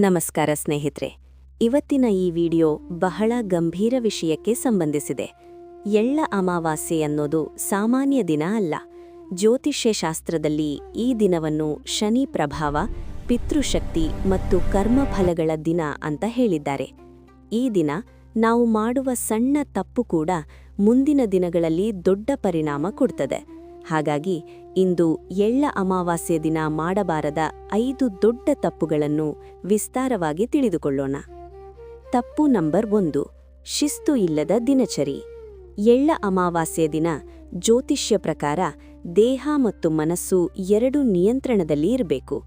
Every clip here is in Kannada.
ನಮಸ್ಕಾರ ಸ್ನೇಹಿತರೆ. ಇವತ್ತಿನ ಈ ವಿಡಿಯೋ ಬಹಳ ಗಂಭೀರ ವಿಷಯಕ್ಕೆ ಸಂಬಂಧಿಸಿದೆ. ಎಳ್ಳ ಅಮಾವಾಸ್ಯೆ ಅನ್ನೋದು ಸಾಮಾನ್ಯ ದಿನ ಅಲ್ಲ. ಜ್ಯೋತಿಷ್ಯ ಶಾಸ್ತ್ರದಲ್ಲಿ ಈ ದಿನವನ್ನು ಶನಿ ಪ್ರಭಾವ, ಪಿತೃಶಕ್ತಿ ಮತ್ತು ಕರ್ಮಫಲಗಳ ದಿನ ಅಂತ ಹೇಳಿದ್ದಾರೆ. ಈ ದಿನ ನಾವು ಮಾಡುವ ಸಣ್ಣ ತಪ್ಪು ಕೂಡ ಮುಂದಿನ ದಿನಗಳಲ್ಲಿ ದೊಡ್ಡ ಪರಿಣಾಮ ಕೊಡ್ತದೆ. ಹಾಗಾಗಿ ಇಂದು ಎಳ್ಳ ಅಮಾವಾಸ್ಯೆ ದಿನ ಮಾಡಬಾರದ ಐದು ದೊಡ್ಡ ತಪ್ಪುಗಳನ್ನು ವಿಸ್ತಾರವಾಗಿ ತಿಳಿದುಕೊಳ್ಳೋಣ. ತಪ್ಪು ನಂಬರ್ ಒಂದು, ಶಿಸ್ತು ಇಲ್ಲದ ದಿನಚರಿ. ಎಳ್ಳ ಅಮಾವಾಸ್ಯೆ ದಿನ ಜ್ಯೋತಿಷ್ಯ ಪ್ರಕಾರ ದೇಹ ಮತ್ತು ಮನಸ್ಸು ಎರಡು ನಿಯಂತ್ರಣದಲ್ಲಿ ಇರಬೇಕು.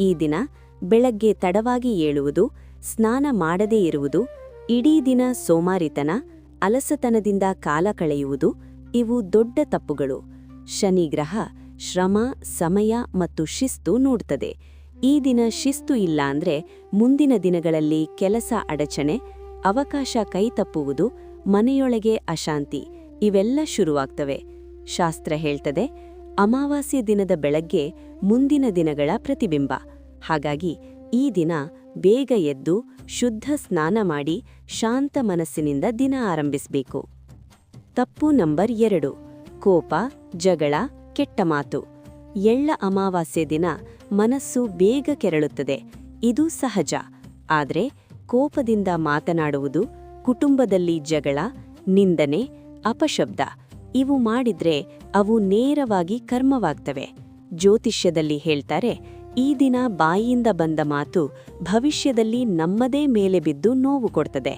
ಈ ದಿನ ಬೆಳಗ್ಗೆ ತಡವಾಗಿ ಏಳುವುದು, ಸ್ನಾನ ಮಾಡದೇ ಇರುವುದು, ಇಡೀ ದಿನ ಸೋಮಾರಿತನ, ಅಲಸತನದಿಂದ ಕಾಲ ಕಳೆಯುವುದು, ಇವು ದೊಡ್ಡ ತಪ್ಪುಗಳು. ಶನಿಗ್ರಹ ಶ್ರಮ, ಸಮಯ ಮತ್ತು ಶಿಸ್ತು ನೋಡ್ತದೆ. ಈ ದಿನ ಶಿಸ್ತು ಇಲ್ಲ ಅಂದ್ರೆ ಮುಂದಿನ ದಿನಗಳಲ್ಲಿ ಕೆಲಸ ಅಡಚಣೆ, ಅವಕಾಶ ಕೈತಪ್ಪುವುದು ಮನೆಯೊಳಗೆ ಅಶಾಂತಿ ಇವೆಲ್ಲ ಶುರುವಾಗ್ತವೆ. ಶಾಸ್ತ್ರ ಹೇಳ್ತದೆ, ಅಮಾವಾಸ್ಯ ದಿನದ ಬೆಳಗ್ಗೆ ಮುಂದಿನ ದಿನಗಳ ಪ್ರತಿಬಿಂಬ. ಹಾಗಾಗಿ ಈ ದಿನ ಬೇಗ ಎದ್ದು ಶುದ್ಧ ಸ್ನಾನ ಮಾಡಿ ಶಾಂತ ಮನಸ್ಸಿನಿಂದ ದಿನ ಆರಂಭಿಸಬೇಕು. ತಪ್ಪು ನಂಬರ್ ಎರಡು, ಕೋಪ, ಜಗಳ ಕೆಟ್ಟ ಮಾತು. ಎಳ್ಳ ಅಮಾವಾಸ್ಯೆ ದಿನ ಮನಸ್ಸು ಬೇಗ ಕೆರಳುತ್ತದೆ. ಇದು ಸಹಜ. ಆದರೆ ಕೋಪದಿಂದ ಮಾತನಾಡುವುದು, ಕುಟುಂಬದಲ್ಲಿ ಜಗಳ, ನಿಂದನೆ, ಅಪಶಬ್ದ, ಇವು ಮಾಡಿದ್ರೆ ಅವು ನೇರವಾಗಿ ಕರ್ಮವಾಗ್ತವೆ. ಜ್ಯೋತಿಷ್ಯದಲ್ಲಿ ಹೇಳ್ತಾರೆ, ಈ ದಿನ ಬಾಯಿಯಿಂದ ಬಂದ ಮಾತು ಭವಿಷ್ಯದಲ್ಲಿ ನಮ್ಮದೇ ಮೇಲೆ ಬಿದ್ದು ನೋವು ಕೊಡ್ತದೆ.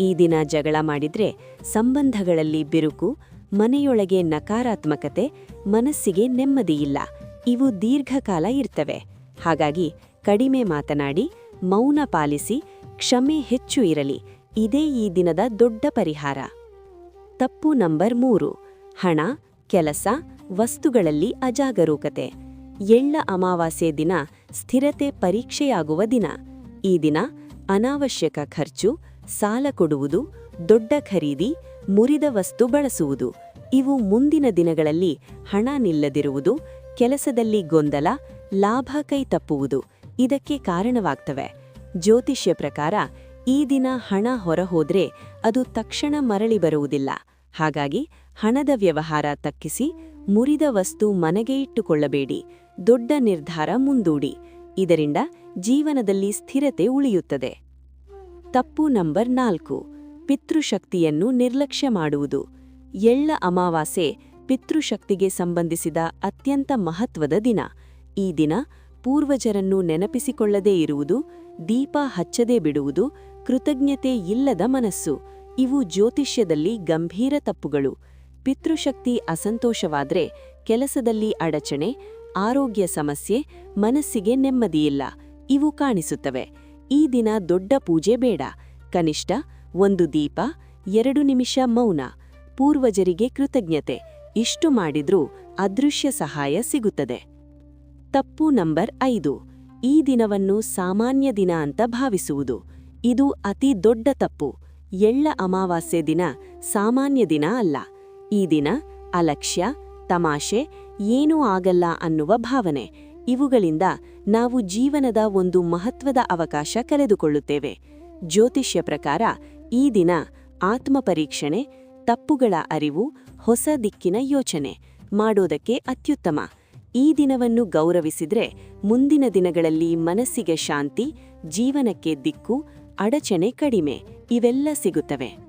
ಈ ದಿನ ಜಗಳ ಮಾಡಿದ್ರೆ ಸಂಬಂಧಗಳಲ್ಲಿ ಬಿರುಕು ಮನೆಯೊಳಗೆ ನಕಾರಾತ್ಮಕತೆ, ಮನಸ್ಸಿಗೆ ನೆಮ್ಮದಿಯಿಲ್ಲ. ಇವು ದೀರ್ಘಕಾಲ ಇರ್ತವೆ. ಹಾಗಾಗಿ ಕಡಿಮೆ ಮಾತನಾಡಿ, ಮೌನ ಪಾಲಿಸಿ, ಕ್ಷಮೆ ಹೆಚ್ಚು ಇರಲಿ. ಇದೇ ಈ ದಿನದ ದೊಡ್ಡ ಪರಿಹಾರ. ತಪ್ಪು ನಂಬರ್ ಮೂರು, ಹಣ, ಕೆಲಸ, ವಸ್ತುಗಳಲ್ಲಿ ಅಜಾಗರೂಕತೆ. ಎಳ್ಳ ಅಮಾವಾಸ್ಯೆ ದಿನ ಸ್ಥಿರತೆ ಪರೀಕ್ಷೆಯಾಗುವ ದಿನ. ಈ ದಿನ ಅನಾವಶ್ಯಕ ಖರ್ಚು, ಸಾಲ ಕೊಡುವುದು ದೊಡ್ಡ ಖರೀದಿ, ಮುರಿದ ವಸ್ತು ಬಳಸುವುದು. ಇವು ಮುಂದಿನ ದಿನಗಳಲ್ಲಿ ಹಣ ನಿಲ್ಲದಿರುವುದು, ಕೆಲಸದಲ್ಲಿ ಗೊಂದಲ, ಲಾಭ ಕೈ ತಪ್ಪುವುದು ಇದಕ್ಕೆ ಕಾರಣವಾಗ್ತವೆ. ಜ್ಯೋತಿಷ್ಯ ಪ್ರಕಾರ ಈ ದಿನ ಹಣ ಹೊರಹೋದ್ರೆ ಅದು ತಕ್ಷಣ ಮರಳಿ ಬರುವುದಿಲ್ಲ. ಹಾಗಾಗಿ ಹಣದ ವ್ಯವಹಾರ ತಕ್ಕಿಸಿ ಮುರಿದ ವಸ್ತು ಮನೆಗೆ ಇಟ್ಟುಕೊಳ್ಳಬೇಡಿ. ದೊಡ್ಡ ನಿರ್ಧಾರ ಮುಂದೂಡಿ. ಇದರಿಂದ ಜೀವನದಲ್ಲಿ ಸ್ಥಿರತೆ ಉಳಿಯುತ್ತದೆ. ತಪ್ಪು ನಂಬರ್ ನಾಲ್ಕು. ಪಿತೃಶಕ್ತಿಯನ್ನು ನಿರ್ಲಕ್ಷ್ಯ ಮಾಡುವುದು. ಎಳ್ಳ ಅಮಾವಾಸೆ ಪಿತೃಶಕ್ತಿಗೆ ಸಂಬಂಧಿಸಿದ ಅತ್ಯಂತ ಮಹತ್ವದ ದಿನ. ಈ ದಿನ ಪೂರ್ವಜರನ್ನು ನೆನಪಿಸಿಕೊಳ್ಳದೇ ಇರುವುದು, ದೀಪ ಹಚ್ಚದೇ ಬಿಡುವುದು, ಕೃತಜ್ಞತೆ ಇಲ್ಲದ ಮನಸ್ಸು. ಇವು ಜ್ಯೋತಿಷ್ಯದಲ್ಲಿ ಗಂಭೀರ ತಪ್ಪುಗಳು. ಪಿತೃಶಕ್ತಿ ಅಸಂತೋಷವಾದ್ರೆ ಕೆಲಸದಲ್ಲಿ ಅಡಚಣೆ, ಆರೋಗ್ಯ ಸಮಸ್ಯೆ, ಮನಸ್ಸಿಗೆ ನೆಮ್ಮದಿಯಿಲ್ಲ. ಇವು ಕಾಣಿಸುತ್ತವೆ. ಈ ದಿನ ದೊಡ್ಡ ಪೂಜೆ ಬೇಡ. ಕನಿಷ್ಠ ಒಂದು ದೀಪ, ಎರಡು ನಿಮಿಷ ಮೌನ, ಪೂರ್ವಜರಿಗೆ ಕೃತಜ್ಞತೆ, ಇಷ್ಟು ಮಾಡಿದ್ರೂ ಅದೃಶ್ಯ ಸಹಾಯ ಸಿಗುತ್ತದೆ. ತಪ್ಪು ನಂಬರ್ ಐದು, ಈ ದಿನವನ್ನು ಸಾಮಾನ್ಯ ದಿನ ಅಂತ ಭಾವಿಸುವುದು. ಇದು ಅತಿ ದೊಡ್ಡ ತಪ್ಪು. ಎಳ್ಳ ಅಮಾವಾಸ್ಯೆ ದಿನ ಸಾಮಾನ್ಯ ದಿನ ಅಲ್ಲ. ಈ ದಿನ ಅಲಕ್ಷ್ಯ, ತಮಾಷೆ, ಏನೂ ಆಗಲ್ಲ ಅನ್ನುವ ಭಾವನೆ. ಇವುಗಳಿಂದ ನಾವು ಜೀವನದ ಒಂದು ಮಹತ್ವದ ಅವಕಾಶ ಕಳೆದುಕೊಳ್ಳುತ್ತೇವೆ. ಜ್ಯೋತಿಷ್ಯ ಪ್ರಕಾರ ಈ ದಿನ ಆತ್ಮಪರೀಕ್ಷಣೆ, ತಪ್ಪುಗಳ ಅರಿವು, ಹೊಸ ದಿಕ್ಕಿನ ಯೋಚನೆ ಮಾಡೋದಕ್ಕೆ ಅತ್ಯುತ್ತಮ. ಈ ದಿನವನ್ನು ಗೌರವಿಸಿದ್ರೆ ಮುಂದಿನ ದಿನಗಳಲ್ಲಿ ಮನಸ್ಸಿಗೆ ಶಾಂತಿ, ಜೀವನಕ್ಕೆ ದಿಕ್ಕು, ಅಡಚಣೆ ಕಡಿಮೆ ಇವೆಲ್ಲ ಸಿಗುತ್ತವೆ.